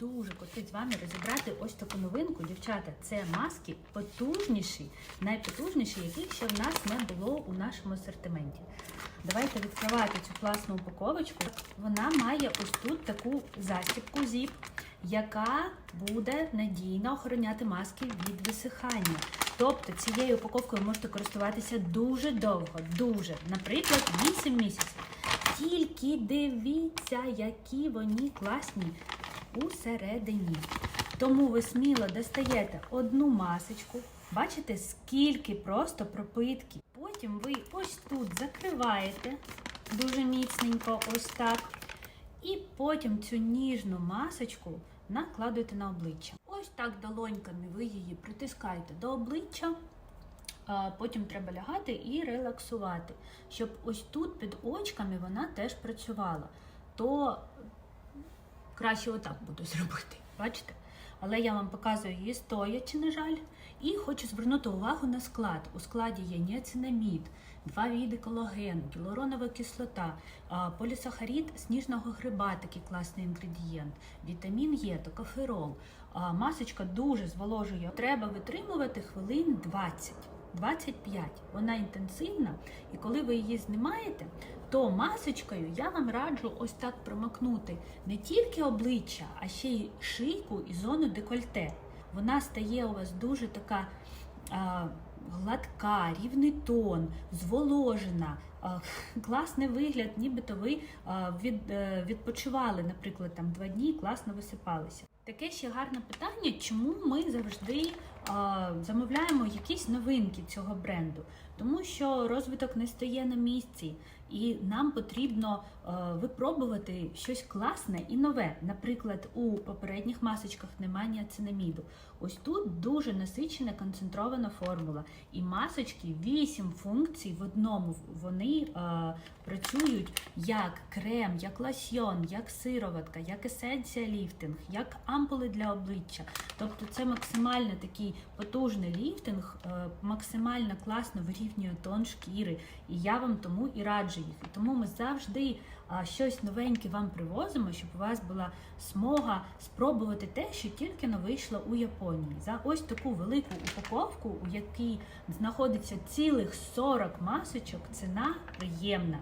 дуже хотіть з вами розібрати ось таку новинку. Дівчата, це маски потужніші, найпотужніші, яких ще в нас не було у нашому асортименті. Давайте відкривати цю класну упаковочку. Вона має ось тут таку застібку зіп, яка буде надійно охороняти маски від висихання. Тобто цією упаковкою можете користуватися дуже довго, дуже, наприклад, 8 місяців. Тільки дивіться, які вони класні усередині. Тому ви сміло достаєте одну масочку, бачите, скільки просто пропитки. Потім ви ось тут закриваєте дуже міцненько, ось так. І потім цю ніжну масочку накладуєте на обличчя. Ось так долоньками ви її притискаєте до обличчя. Потім треба лягати і релаксувати, щоб ось тут під очками вона теж працювала. То краще отак буду зробити. Бачите? Але я вам показую її стоячи, на жаль, і хочу звернути увагу на склад. У складі є ніацинамід, два види колагену, гіалуронова кислота, полісахарід сніжного гриба, такий класний інгредієнт, вітамін Е, токоферол. А, Масочка дуже зволожує. Треба витримувати хвилин 20. 25. Вона інтенсивна, і коли ви її знімаєте, то масочкою я вам раджу ось так промокнути не тільки обличчя, а ще й шийку і зону декольте. Вона стає у вас дуже така а, гладка, рівний тон, зволожена, а, класний вигляд, нібито ви а, від, е, відпочивали, наприклад, там два дні, класно висипалися. Таке ще гарне питання, чому ми завжди замовляємо якісь новинки цього бренду, тому що розвиток не стає на місці, і нам потрібно випробувати щось класне і нове. Наприклад, у попередніх масочках немає ніацинаміду. Ось тут дуже насичена концентрована формула. І масочки 8 функцій в одному. Вони працюють як крем, як лосьйон, як сироватка, як есенція ліфтинг, як ампули для обличчя. Тобто це максимально такий потужний ліфтинг, е, максимально класно вирівнює тон шкіри. І я вам тому і раджу їх. І тому ми завжди щось новеньке вам привозимо, щоб у вас була змога спробувати те, що тільки но вийшло у Японії. За ось таку велику упаковку, у якій знаходиться цілих 40 масочок, ціна приємна.